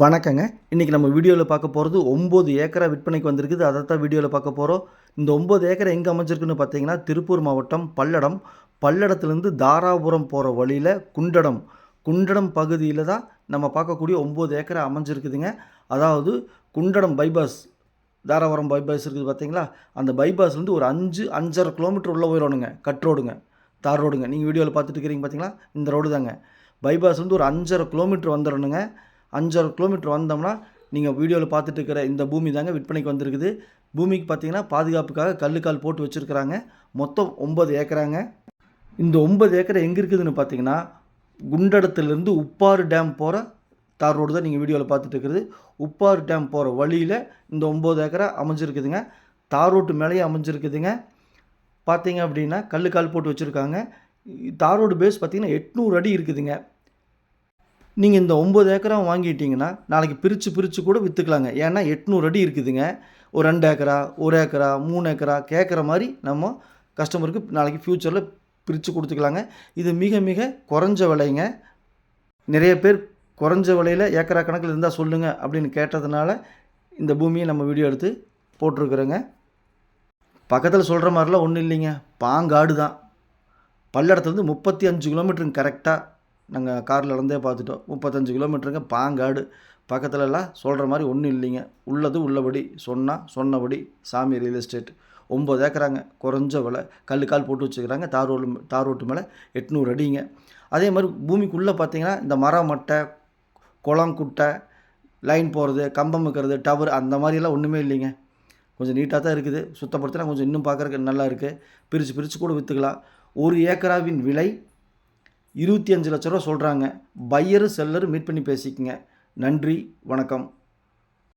வணக்கங்க. இன்றைக்கி நம்ம வீடியோவில் பார்க்க போகிறது ஒம்பது ஏக்கரா விற்பனைக்கு வந்திருக்குது. அதை தான் வீடியோவில் பார்க்க போகிறோம் இந்த ஒம்பது ஏக்கரை எங்கே அமைஞ்சிருக்குன்னு பார்த்தீங்கன்னா திருப்பூர் மாவட்டம் பல்லடம். பல்லடத்துலேருந்து தாராபுரம் போகிற வழியில் குண்டடம். குண்டடம் பகுதியில் தான் நம்ம பார்க்கக்கூடிய ஒம்பது ஏக்கரை அமைஞ்சிருக்குதுங்க. அதாவது குண்டடம் பைபாஸ் தாராபுரம் பைபாஸ் இருக்குது பார்த்தீங்களா? அந்த பைபாஸ்லேருந்து ஒரு அஞ்சு அஞ்சரை கிலோமீட்டர் உள்ளே போயிடணுங்க. கட் ரோடுங்க. தார் ரோடுங்க. நீங்கள் வீடியோவில் பார்த்துட்டு இருக்கிறீங்க பார்த்தீங்களா? இந்த ரோடு தாங்க. பைபாஸ் வந்து ஒரு அஞ்சரை கிலோமீட்டர் வந்துடணுங்க. அஞ்சரை கிலோமீட்டர் வந்தோம்னா நீங்கள் வீடியோவில் பார்த்துட்டு இருக்கிற இந்த பூமி தாங்க விற்பனைக்கு வந்திருக்குது. பூமிக்கு பார்த்தீங்கன்னா பாதுகாப்புக்காக கல்லுக்கால் போட்டு வச்சுருக்கிறாங்க. மொத்தம் ஒம்பது ஏக்கராங்க. இந்த ஒம்பது ஏக்கர் எங்கே இருக்குதுன்னு பார்த்தீங்கன்னா குண்டடத்துலேருந்து உப்பாறு டேம் போகிற தார் ரோடு தான் நீங்கள் வீடியோவில் பார்த்துட்டு இருக்கிறது உப்பாறு டேம் போகிற வழியில் இந்த ஒம்பது ஏக்கரை அமைஞ்சிருக்குதுங்க. தார் ரோட்டு மேலேயே அமைஞ்சிருக்குதுங்க. பார்த்தீங்க அப்படின்னா கல்லுக்கால் போட்டு வச்சுருக்காங்க. தார் ரோடு பேஸ் பார்த்தீங்கன்னா எட்நூறு அடி இருக்குதுங்க. நீங்கள் இந்த ஒம்பது ஏக்கரா வாங்கிட்டீங்கன்னா நாளைக்கு பிரித்து பிரித்து கூட விற்றுக்கலாங்க ஏன்னா எட்நூறு அடி இருக்குதுங்க. ஒரு ரெண்டு ஏக்கரா ஒரு ஏக்கரா மூணு ஏக்கரா கேட்குற மாதிரி நம்ம கஸ்டமருக்கு நாளைக்கு ஃப்யூச்சரில் பிரித்து கொடுத்துக்கலாங்க. இது மிக மிக குறைஞ்ச விலைங்க. நிறைய பேர் குறைஞ்ச விலையில் ஏக்கரா கணக்கில் இருந்தால் சொல்லுங்கள் அப்படின்னு கேட்டதுனால இந்த பூமியை நம்ம வீடியோ எடுத்து போட்டிருக்குறோங்க. பக்கத்தில் சொல்கிற மாதிரிலாம் ஒன்றும் இல்லைங்க. பாங்காடு தான் பல்லடத்துலேருந்து முப்பத்தி அஞ்சு கிலோமீட்டருங்க கரெக்டாக நாங்கள் காரில் இருந்தே பார்த்துட்டோம். முப்பத்தஞ்சு கிலோமீட்டருங்க பாங்காடு. பக்கத்துலலாம் சொல்கிற மாதிரி ஒன்றும் இல்லைங்க. உள்ளது உள்ளபடி சொன்னால் சொன்னபடி சாமி ரியல் எஸ்டேட் ஒம்பது ஏக்கராங்க குறைஞ்ச விலை. கல் கால் போட்டு வச்சுக்கிறாங்க தார் ரோடு தார் ரோட்டு மேலே எட்நூறு அடிங்க. அதே மாதிரி பூமிக்குள்ளே பார்த்தீங்கன்னா இந்த மரம் மட்டை குளம் குட்டை லைன் போகிறது கம்பம் வைக்கிறது டவர் அந்த மாதிரியெல்லாம் ஒன்றுமே இல்லைங்க. கொஞ்சம் நீட்டாக தான் இருக்குது. சுத்தப்படுத்தினா கொஞ்சம் இன்னும் பார்க்குறக்கு நல்லா இருக்குது பிரித்து பிரித்து கூட விற்றுக்கலாம் ஒரு ஏக்கராவின் விலை இருபத்தி அஞ்சு லட்ச ரூபா சொல்கிறாங்க பையரு செல்லரு மீட் பண்ணி பேசிக்கங்க. நன்றி வணக்கம்.